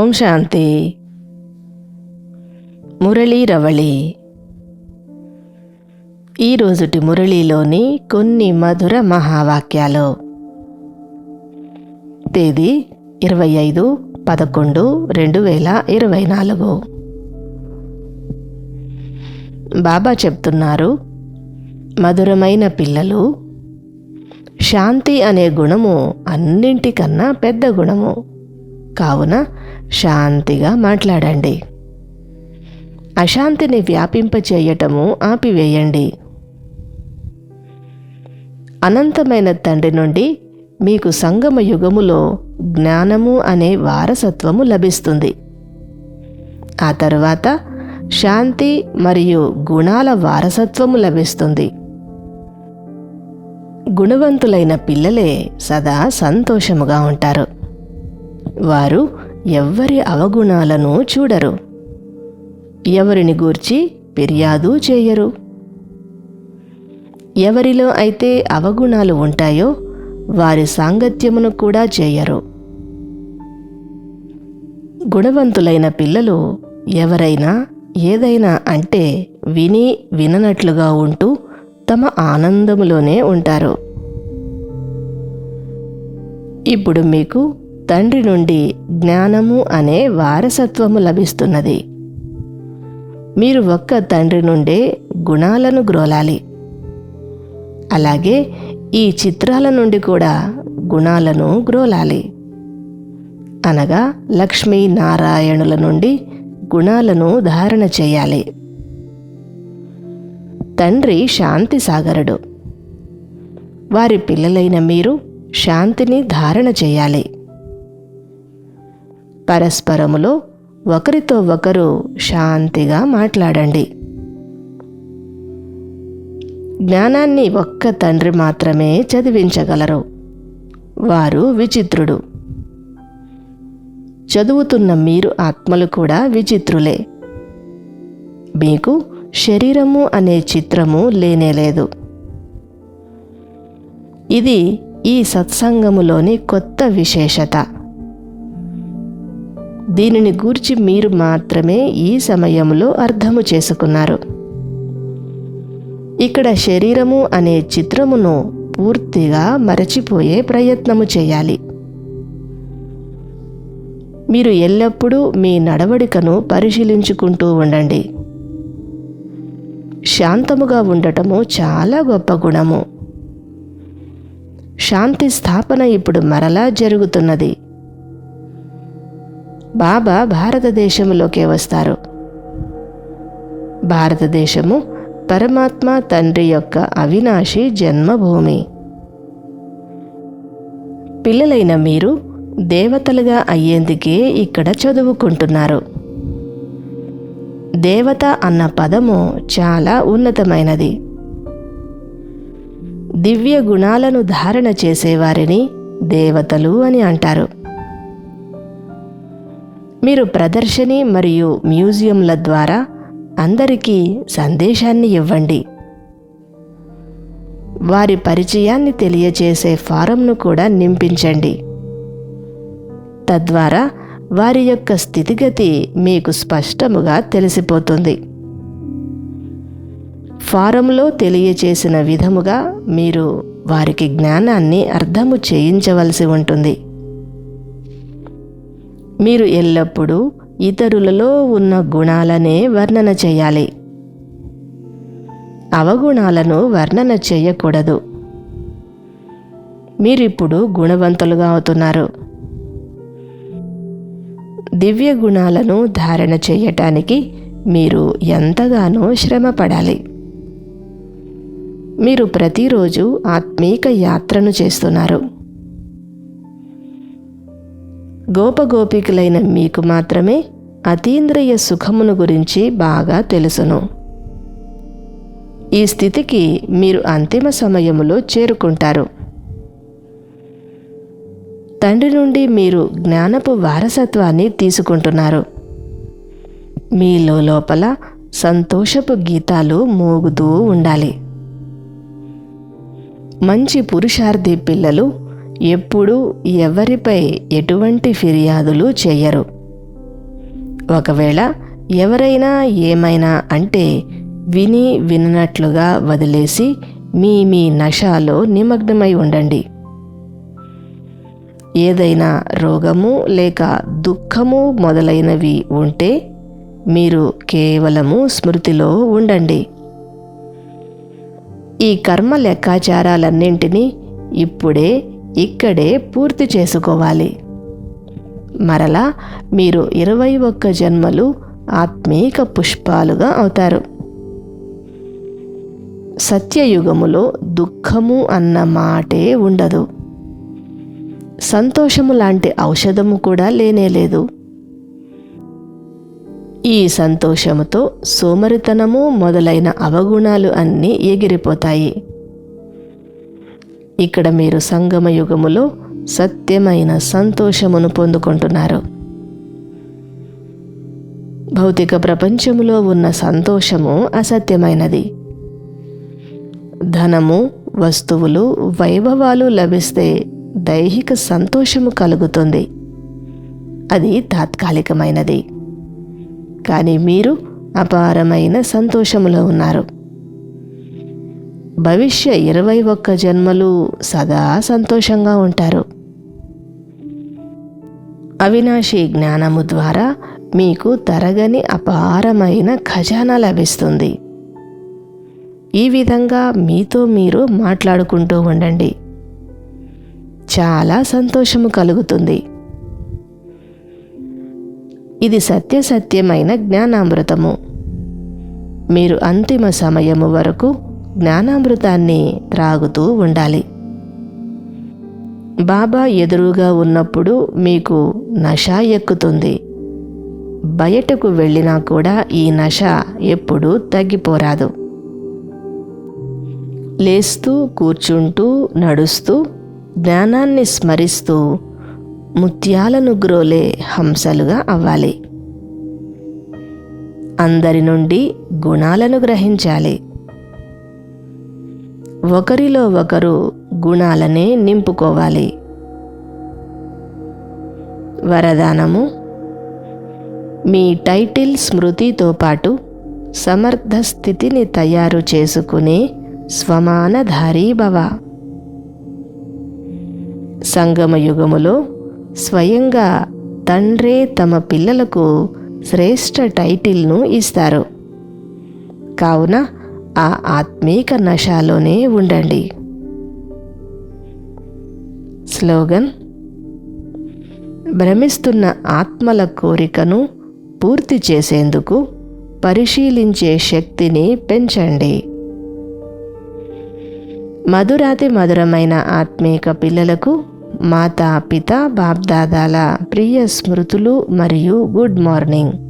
ఓం శాంతి. మురళీ రవళి. ఈరోజుటి మురళీలోని కొన్ని మధుర మహావాక్యాలు. తేదీ ఇరవై ఐదు పదకొండు రెండు వేల ఇరవై నాలుగు. బాబా చెప్తున్నారు మధురమైన పిల్లలు శాంతి అనే గుణము అన్నింటికన్నా పెద్ద గుణము. కావున శాంతిగా మాట్లాడండి. అశాంతిని వ్యాపింపచేయటము ఆపివేయండి. అనంతమైన తండ్రి నుండి మీకు సంగమ యుగములో జ్ఞానము అనే వారసత్వము లభిస్తుంది. ఆ తర్వాత శాంతి మరియు గుణాల వారసత్వము లభిస్తుంది. గుణవంతులైన పిల్లలే సదా సంతోషముగా ఉంటారు. వారు ఎవ్వరి అవగుణాలను చూడరు. ఎవరిని గూర్చి ఫిర్యాదు చేయరు. ఎవరిలో అయితే అవగుణాలు ఉంటాయో వారి సాంగత్యమును కూడా చేయరు. గుణవంతులైన పిల్లలు ఎవరైనా ఏదైనా అంటే విని విననట్లుగా ఉంటూ తమ ఆనందములోనే ఉంటారు. ఇప్పుడు మీకు తండ్రి నుండి జ్ఞానము అనే వారసత్వము లభిస్తున్నది. మీరు ఒక్క తండ్రి నుండే గుణాలను గ్రోలాలి. అలాగే ఈ చిత్రాల నుండి కూడా గుణాలను గ్రోలాలి. అనగా లక్ష్మీ నారాయణుల నుండి గుణాలను ధారణ చేయాలి. తండ్రి శాంతి సాగరుడు. వారి పిల్లలైన మీరు శాంతిని ధారణ చేయాలి. పరస్పరములో ఒకరితో ఒకరు శాంతిగా మాట్లాడండి. జ్ఞానాన్ని ఒక్క తండ్రి మాత్రమే చదివించగలరు. వారు విచిత్రుడు. చదువుతున్న మీరు ఆత్మలు కూడా విచిత్రులే. మీకు శరీరము అనే చిత్రము లేనేలేదు ఇది ఈ సత్సంగములోని కొత్త విశేషత. దీనిని గూర్చి మీరు మాత్రమే ఈ సమయంలో అర్థము చేసుకున్నారు. ఇక్కడ శరీరము అనే చిత్రమును పూర్తిగా మరచిపోయే ప్రయత్నము చేయాలి. మీరు ఎల్లప్పుడూ మీ నడవడికను పరిశీలించుకుంటూ ఉండండి. శాంతముగా ఉండటము చాలా గొప్ప గుణము. శాంతి స్థాపన ఇప్పుడు మరలా జరుగుతున్నది. బాబా భారతదేశంలోకే వస్తారు. భారతదేశము పరమాత్మ తండ్రి యొక్క అవినాశి జన్మభూమి. పిల్లలైన మీరు దేవతలుగా అయ్యేందుకే ఇక్కడ చదువుకుంటున్నారు. దేవత అన్న పదము చాలా ఉన్నతమైనది. దివ్య గుణాలను ధారణ చేసేవారిని దేవతలు అని అంటారు. మీరు ప్రదర్శని మరియు మ్యూజియంల ద్వారా అందరికీ సందేశాన్ని ఇవ్వండి. వారి పరిచయాన్ని తెలియచేసే ఫారంను కూడా నింపించండి. తద్వారా వారి యొక్క స్థితిగతి మీకు స్పష్టముగా తెలిసిపోతుంది. ఫారంలో తెలియచేసిన విధముగా మీరు వారికి జ్ఞానాన్ని అర్థము చేయించవలసి ఉంటుంది. మీరు ఎల్లప్పుడూ ఇతరులలో ఉన్న గుణాలనే వర్ణన చేయాలి. అవగుణాలను వర్ణన చేయకూడదు. మీరిప్పుడు గుణవంతులుగా అవుతున్నారు. దివ్య గుణాలను ధారణ చేయటానికి మీరు ఎంతగానో శ్రమపడాలి. మీరు ప్రతిరోజు ఆత్మీక యాత్రను చేస్తున్నారు. గోపగోపికులైన మీకు మాత్రమే అతీంద్రియ సుఖమును గురించి బాగా తెలుసును. ఈ స్థితికి మీరు అంతిమ సమయములో చేరుకుంటారు. తండ్రి నుండి మీరు జ్ఞానపు వారసత్వాన్ని తీసుకుంటున్నారు. మీలో లోపల సంతోషపు గీతాలు మోగుతూ ఉండాలి. మంచి పురుషార్థి పిల్లలు ఎప్పుడూ ఎవరిపై ఎటువంటి ఫిర్యాదులు చేయరు. ఒకవేళ ఎవరైనా ఏమైనా అంటే విని విననట్లుగా వదిలేసి మీ మీ నషాలో నిమగ్నమై ఉండండి. ఏదైనా రోగము లేక దుఃఖము మొదలైనవి ఉంటే మీరు కేవలము స్మృతిలో ఉండండి. ఈ కర్మ లెక్కాచారాలన్నింటినీ ఇప్పుడే ఇక్కడే పూర్తి చేసుకోవాలి. మరలా మీరు ఇరవై ఒక్క జన్మలు ఆత్మీక పుష్పాలుగా అవుతారు. సత్యయుగములో దుఃఖము అన్న మాటే ఉండదు. సంతోషము లాంటి ఔషధము కూడా లేనేలేదు ఈ సంతోషముతో సోమరితనము మొదలైన అవగుణాలు అన్నీ ఎగిరిపోతాయి. ఇక్కడ మీరు సంగమ యుగములో సత్యమైన సంతోషమును పొందుకుంటున్నారు. భౌతిక ప్రపంచములో ఉన్న సంతోషము అసత్యమైనది. ధనము వస్తువులు వైభవాలు లభిస్తే దైహిక సంతోషము కలుగుతుంది. అది తాత్కాలికమైనది. కానీ మీరు అపారమైన సంతోషములో ఉన్నారు. భవిష్య ఇరవై ఒక్క జన్మలు సదా సంతోషంగా ఉంటారు. అవినాశి జ్ఞానము ద్వారా మీకు తరగని అపారమైన ఖజానా లభిస్తుంది. ఈ విధంగా మీతో మీరు మాట్లాడుకుంటూ ఉండండి. చాలా సంతోషము కలుగుతుంది. ఇది సత్యసత్యమైన జ్ఞానామృతము. మీరు అంతిమ సమయము వరకు జ్ఞానామృతాన్ని త్రాగుతూ ఉండాలి. బాబా ఎదురుగా ఉన్నప్పుడు మీకు నష ఎక్కుతుంది. బయటకు వెళ్ళినా కూడా ఈ నష ఎప్పుడూ తగ్గిపోరాదు. లేస్తూ కూర్చుంటూ నడుస్తూ జ్ఞానాన్ని స్మరిస్తూ ముత్యాలను గ్రోలే హంసలుగా అవ్వాలి. అందరి నుండి గుణాలను గ్రహించాలి. ఒకరిలో ఒకరు గుణాలనే నింపుకోవాలి. వరదానము మీ టైటిల్ స్మృతితో పాటు సమర్థ స్థితిని తయారు చేసుకునే స్వమానధారీ భవ. సంగమ యుగములో స్వయంగా తండ్రే తమ పిల్లలకు శ్రేష్ఠ టైటిల్ను ఇస్తారు. కావున ఆ ఆత్మీక నశాలోనే ఉండండి. స్లోగన్ భ్రమిస్తున్న ఆత్మల కోరికను పూర్తి చేసేందుకు పరిశీలించే శక్తిని పెంచండి. మధురాతి మధురమైన ఆత్మీక పిల్లలకు మాతా పిత బాప్దాదాల ప్రియ స్మృతులు మరియు గుడ్ మార్నింగ్.